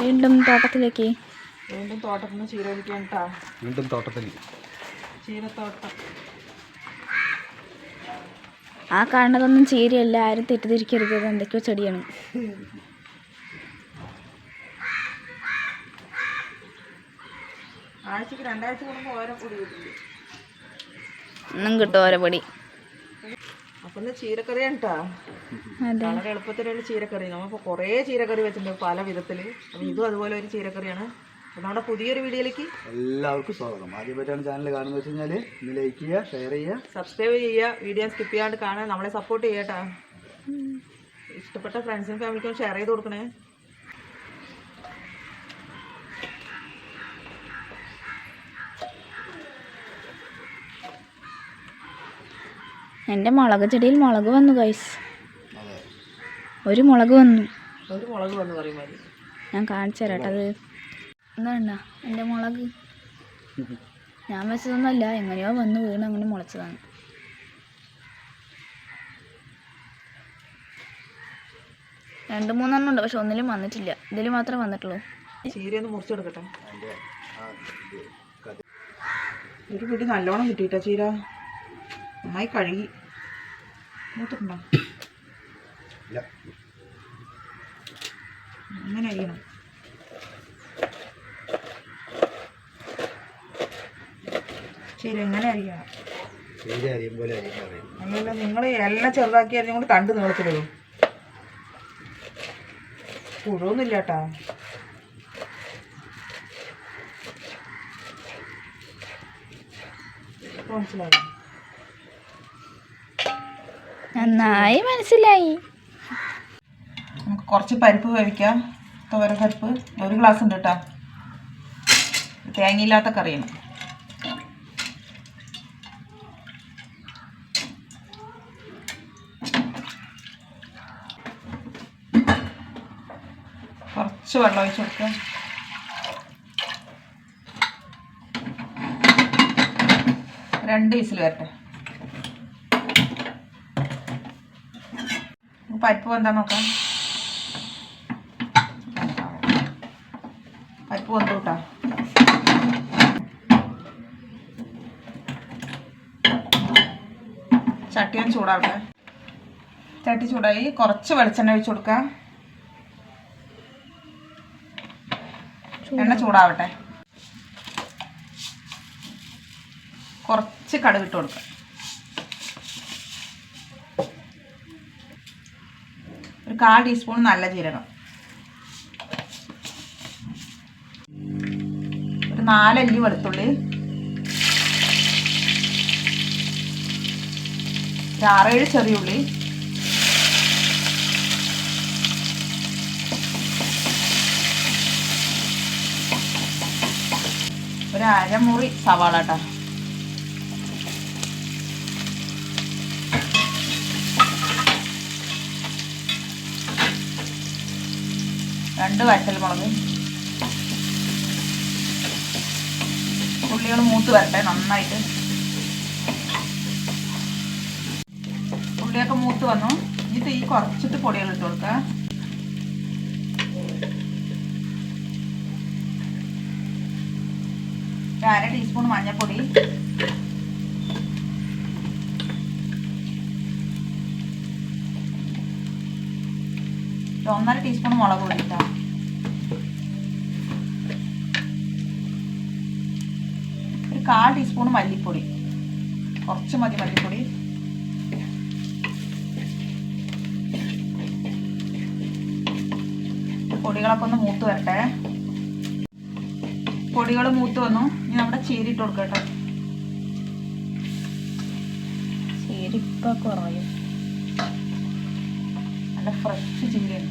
വീണ്ടും തോട്ടത്തിലേക്ക്. വീണ്ടും തോട്ടത്തിൽ നിന്ന് ചീര കേട്ടാ വീണ്ടും തോട്ടത്തിൽ ചീരത്തോട്ടം. ആ കാണുന്നതൊന്നും ചീരയല്ല ആരും തെറ്റിദ്ധരിക്കരുത്. അത് എന്തൊക്കെയോ ചെടിയാണ്. ആഴ്ചക്ക് രണ്ടാഴ്ച കൂടുമ്പോൾ ഓരോ പൊടി കിട്ടും. ഒന്നും കിട്ടും ഓരോ പൊടി. അപ്പം ചീരക്കറി കേട്ടാ വളരെ എളുപ്പത്തിലുള്ള ചീരക്കറി. നമ്മളിപ്പോൾ കുറേ ചീരക്കറി വെച്ചിട്ടുണ്ട് പല വിധത്തിൽ അപ്പം ഇതും അതുപോലെ ഒരു ചീരക്കറിയാണ്. നമ്മുടെ പുതിയൊരു വീഡിയോയിലേക്ക് എല്ലാവർക്കും സ്വാഗതം. ആദ്യം ആദ്യമായിട്ടാണ് ചാനൽ കാണുന്നത് വെച്ച് കഴിഞ്ഞാൽ ഇന്ന് ലൈക്ക് ചെയ്യുക ഷെയർ ചെയ്യുക. സബ്സ്ക്രൈബ് ചെയ്യുക വീഡിയോ സ്കിപ്പ് ചെയ്യാണ്ട് കാണാൻ നമ്മളെ സപ്പോർട്ട് ചെയ്യട്ടാ. ഇഷ്ടപ്പെട്ട ഫ്രണ്ട്സിനും ഫാമിലിക്കും ഷെയർ ചെയ്ത് കൊടുക്കണേ. എന്റെ മുളക് ചെടിയിൽ മുളക് വന്നു ഗൈസ് ഒരു മുളക് വന്നു. ഒരു മുളക് വന്നു ഞാൻ കാണിച്ചു തരാം കേട്ടോ അത്. എന്താണ് എന്റെ മുളക്. ഞാൻ വെച്ചതൊന്നുമല്ല എങ്ങനെയോ വന്ന് വീണ് അങ്ങനെ മുളച്ചതാണ്. രണ്ട് മൂന്നെണ്ണം ഉണ്ട് പക്ഷെ ഒന്നിലും വന്നിട്ടില്ല. ഇതിൽ മാത്രമേ വന്നിട്ടുള്ളൂ. ഒരു പിടി നല്ലോണം കിട്ടിയിട്ടാ ചീര. നന്നായി കഴുകി. മൂത്തിട്ടുണ്ടോ? അങ്ങനെ അരിയണം ശരി അരിയണം. പോലെ അരിയും പറയും. നിങ്ങൾ എല്ലാം ചെറുതാക്കി അരിഞ്ഞും കൊണ്ട് തണ്ട് നീളത്തിലിടും. പുഴൊന്നുമില്ല കേട്ടാ. മനസ്സിലായോ? നന്നായി മനസ്സിലായി. നമുക്ക് കുറച്ച് പരിപ്പ് വേവിക്കാം. തോര പരിപ്പ്. ഒരു ഗ്ലാസ് ഉണ്ട് കേട്ടോ തേങ്ങയില്ലാത്ത കറിയാണ്. കുറച്ച് വെള്ളം ഒഴിച്ച് കൊടുക്കാം. രണ്ട് വിസിൽ വരട്ടെ. പരിപ്പ് വെന്താ നോക്കാം. പരിപ്പ് വന്നു കേട്ടോ ചട്ടി ഒന്ന് ചൂടാവട്ടെ. ചട്ടി ചൂടായി. കുറച്ച് വെളിച്ചെണ്ണ ഒഴിച്ചു കൊടുക്കാം. എണ്ണ ചൂടാവട്ടെ. കുറച്ച് കടുകിട്ട് കൊടുക്കാം. കാൽ ടീസ്പൂൺ നല്ല ജീരകം. ഒരു നാലല്ലി വെളുത്തുള്ളി. ഒരു ആറേഴ് ചെറിയുള്ളി ഒരു അരമുറി സവാള കേട്ടോ രണ്ട് വറ്റൽ മുളക്. ഉള്ളികൾ മൂത്ത് വരട്ടെ നന്നായിട്ട്. ഉള്ളിയൊക്കെ മൂത്ത് വന്നു. ഇനി ഈ കുറച്ചിട്ട് പൊടികൾ ഇട്ട് കൊടുക്കുക അര ടീസ്പൂൺ മഞ്ഞൾപ്പൊടി ഒന്നര ടീസ്പൂൺ മുളക് പൊടി കാൽ ടീസ്പൂൺ മല്ലിപ്പൊടി. കുറച്ച് മതി മല്ലിപ്പൊടി. പൊടികളൊക്കെ ഒന്ന് മൂത്ത് വരട്ടെ. പൊടികൾ മൂത്ത് വന്നു. ഇനി നമ്മുടെ ചീരി ഇട്ട് കൊടുക്കട്ടെ ചേരിപ്പ കുറയും. നല്ല ഫ്രഷ് ചീരയാണ്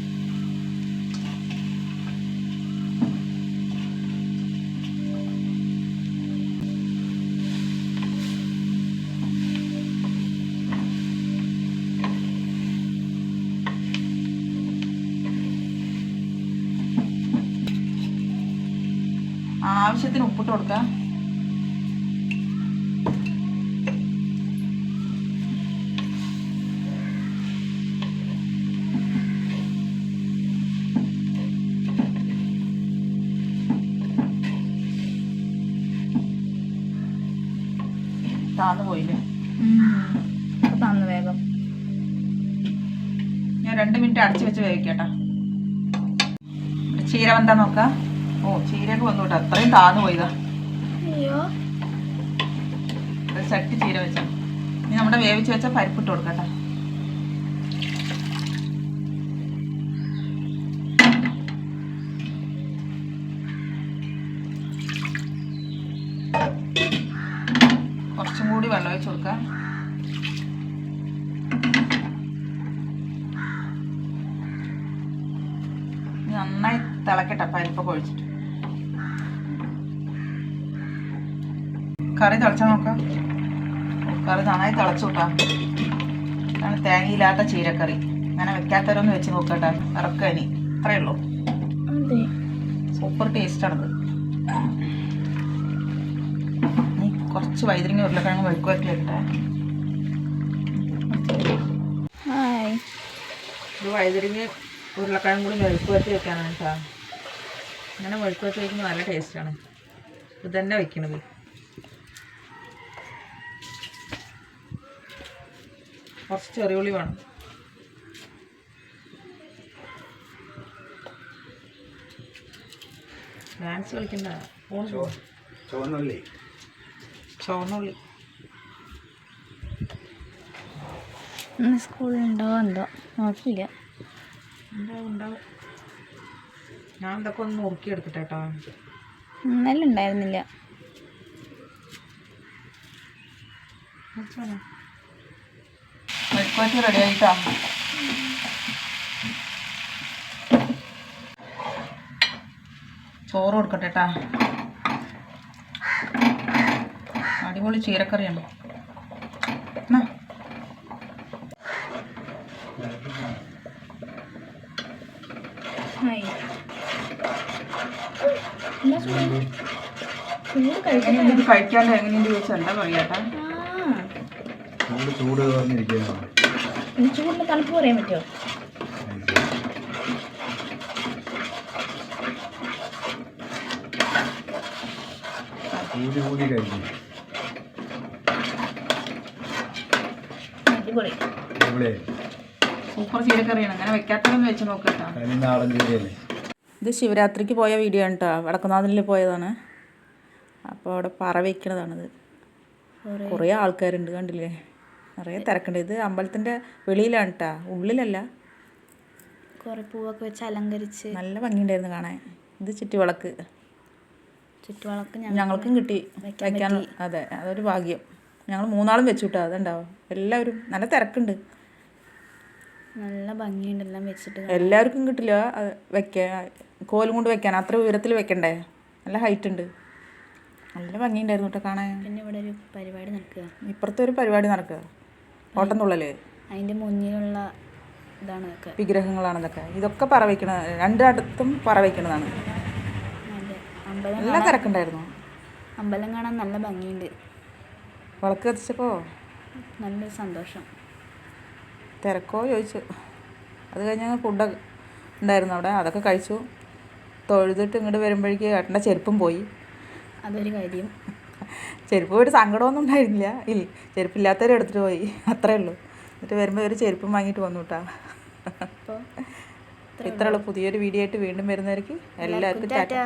ആവശ്യത്തിന് ഉപ്പിട്ട് കൊടുക്കുക വേഗം. ഞാൻ രണ്ട് മിനിറ്റ് അടച്ചു വെച്ച് വേവിക്കട്ടാ. ചീര വന്താ നോക്കാം. ഓ ചീരയൊക്കെ വന്നു കേട്ടോ അത്രയും താന്നു പോയതാ. അയ്യോ. ചട്ടി ചീര വെച്ചാ. ഇനി നമ്മുടെ വേവിച്ച് വെച്ച പരിപ്പിട്ട് കൊടുക്കട്ടെ. കുറച്ചും കൂടി വെള്ളം ഒഴിച്ച് കൊടുക്കാം. നന്നായി തിളക്കട്ടെ പരിപ്പൊക്കെ ഒഴിച്ചിട്ട്. കറി തിളച്ചാൽ നോക്കാം. കറി നന്നായി തിളച്ചു കൂട്ടാം. ഇതാണ് തേങ്ങയില്ലാത്ത ചീരക്കറി. അങ്ങനെ വെക്കാത്തവരൊന്ന് വെച്ച് നോക്കട്ടെ. ഇറക്കുക ഇനി. അത്രയേ ഉള്ളൂ. സൂപ്പർ ടേസ്റ്റാണത് ഇനി കുറച്ച് വൈദ്യുതി ഉരുളക്കിഴങ്ങ് വെക്കുവാക്കി ഇത് വൈദ്യുതി ഉരുളക്കിഴങ്ങ് കൂടി മെഴുക്ക് വരട്ടി വെക്കാനാണ് കേട്ടോ. അങ്ങനെ മെഴുക്ക് വരട്ടി വയ്ക്കുമ്പോൾ നല്ല ടേസ്റ്റാണ് ഇത് തന്നെ വെക്കണത്. കുറച്ച് ചെറിയുള്ളി വേണം. ഡാൻസ് കളിക്കുന്ന ചുവന്നുള്ളി. ചുവന്നുള്ളി. ഇന്ന് സ്കൂളിലുണ്ടോ എന്തോ? നോക്കില്ല ഉണ്ടാവും ഉണ്ടാവും? ഞാൻ ഇതൊക്കെ ഒന്ന് നുറുക്കിയെടുക്കട്ടെ കേട്ടോ. ഇന്നലെ ഉണ്ടായിരുന്നില്ല. മെഴുക്കുവരട്ടി റെഡി ആയിട്ടാ. ചോറ് കൊടുക്കട്ടെ കേട്ടാ അടിപൊളി ചീരക്കറിയാണ്. കഴിക്കാൻ എങ്ങനെയുണ്ട്? ചോദിച്ചാൽ എന്താ പറയാട്ടാ ആ. ചൂട് ചൂട് പറഞ്ഞിരിക്കുകയാണ്. ചൂടിന് തണുപ്പ് പറയാൻ പറ്റുമോ? സൂപ്പർ ചീരക്കറിയാണ്. അങ്ങനെ വെക്കാത്തതൊന്ന് വെച്ച് നോക്കട്ടോ ഇത് ശിവരാത്രിക്ക് പോയ വീഡിയോ ആണ് കേട്ടോ. വടക്കുന്നാഥനിൽ പോയതാണ്. അപ്പോൾ അവിടെ പറ വയ്ക്കണതാണിത് കുറേ ആൾക്കാരുണ്ട് കണ്ടില്ലേ? നിറയെ തിരക്കുണ്ട്. ഇത് അമ്പലത്തിന്റെ വെളിയിലാണ് കേട്ടോ ഉള്ളിലല്ല. കുറെ പൂവൊക്കെ വെച്ച് അലങ്കരിച്ച്. നല്ല ഭംഗിയുണ്ടായിരുന്നു കാണാൻ. ഇത് ചുറ്റുവിളക്ക്. ചുറ്റുവിളക്ക് ഞങ്ങൾക്കും കിട്ടി. വയ്ക്കാൻ അതെ അതൊരു ഭാഗ്യം. ഞങ്ങൾ മൂന്നാളും വെച്ചു കേട്ടോ അതുണ്ടാവും എല്ലാവരും നല്ല തിരക്കുണ്ട്. നല്ല ഭംഗിയുണ്ട്. എല്ലാം വെച്ചിട്ട് എല്ലാവർക്കും കിട്ടില്ല. വെക്കാൻ കോലും കൊണ്ട് വെക്കാൻ. അത്ര ഉയരത്തിൽ വെക്കണ്ടേ? നല്ല ഹൈറ്റ് ഉണ്ട്. നല്ല ഭംഗിയുണ്ടായിരുന്നു കേട്ടോ കാണാൻ. പിന്നെ ഇവിടെ ഒരു പരിപാടി നടക്കുക. ഇപ്പുറത്തെ ഒരു പരിപാടി നടക്കുക. ഓട്ടം അതിന്റെ മുന്നിലുള്ള ഇതാണ് ഒക്കെ വിഗ്രഹങ്ങളാണ് ഇതൊക്കെ ഇതൊക്കെ പറ വയ്ക്കണ രണ്ടിടത്തും പറ വയ്ക്കണതാണ് അതെ അമ്പലം നല്ല തിരക്കുണ്ടായിരുന്നു. അമ്പലം കാണാൻ നല്ല ഭംഗിയുണ്ട്. വിളക്ക് കത്തിച്ചപ്പോ? നല്ലൊരു സന്തോഷം. തിരക്കോ ചോദിച്ചു. അത് കഴിഞ്ഞ് ഫുഡ് ഉണ്ടായിരുന്നു അവിടെ. അതൊക്കെ കഴിച്ചു. തൊഴുതിട്ട് ഇങ്ങോട്ട് വരുമ്പോഴേക്ക് ഏട്ടന്റെ ചെരുപ്പും പോയി. അതൊരു കാര്യം. ചെരുപ്പ് പോയിട്ട് സങ്കടമൊന്നും ഉണ്ടായിരുന്നില്ല. ഇല്ല ചെരുപ്പില്ലാത്തവരെ എടുത്തിട്ട് പോയി. അത്രേ ഉള്ളൂ. എന്നിട്ട് വരുമ്പോൾ ഒരു ചെരുപ്പും വാങ്ങിയിട്ട് വന്നു കേട്ടാ അപ്പോൾ ഇത്രേ ഉള്ളൂ. പുതിയൊരു വീഡിയോ ആയിട്ട് വീണ്ടും വരുന്നവർക്ക് എല്ലാവർക്കും ടാറ്റാ.